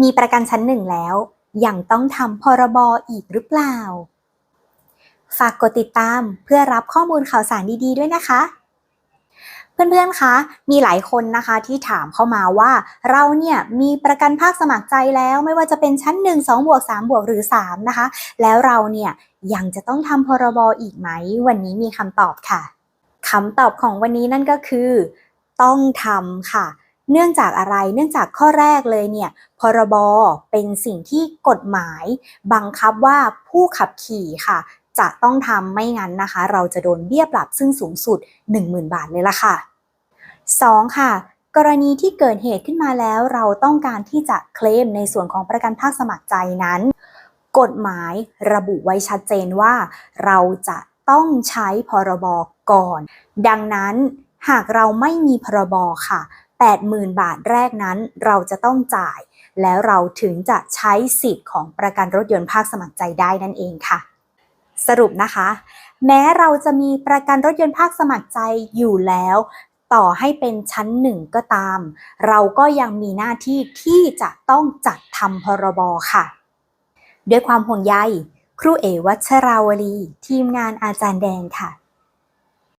มีประกันชั้นหนึ่งแล้ว ยังต้องทำพรบอีกหรือเปล่า ฝากกดติดตามเพื่อรับข้อมูลข่าวสารดีๆด้วยนะคะ เพื่อนๆ คะ มีหลายคนนะคะที่ถามเข้ามาว่า เราเนี่ยมีประกันภาคสมัครใจแล้วไม่ว่าจะเป็นชั้น 1 2บวก3บวกหรือ 3 นะคะ แล้วเราเนี่ยยังจะต้องทำพรบอีกไหม วันนี้มีคำตอบค่ะคำตอบของวันนี้นั่นก็คือ ต้องทำค่ะ เนื่องจากอะไร เนื่องจากข้อแรกเลยเนี่ย พรบ เป็นสิ่งที่กฎหมาย บังคับว่าผู้ขับขี่ค่ะ จะต้องทำไม่งั้นนะคะ เราจะโดนเบี้ยปรับซึ่งสูงสุด 10,000 บาทเลยล่ะค่ะ 2. ค่ะ กรณีที่เกิดเหตุขึ้นมาแล้ว เราต้องการที่จะเคลมในส่วนของประกันภาคสมัครใจนั้น กฎหมายระบุไว้ชัดเจนว่า เราจะต้องใช้พรบก่อน ดังนั้นหากเราไม่มีพรบค่ะ 80,000 บาทแรกนั้นเราจะต้องจ่าย แล้วเราถึงจะใช้สิทธิ์ของประกันรถยนต์ภาคสมัครใจได้นั่นเองค่ะ สรุปนะคะ แม้เราจะมีประกันรถยนต์ภาคสมัครใจอยู่แล้ว ต่อให้เป็นชั้นหนึ่งก็ตาม เราก็ยังมีหน้าที่ที่จะต้องจัดทำพรบค่ะ ด้วยความห่วงใยครูเอวัชราวลี ทีมงานอาจารย์แดงค่ะ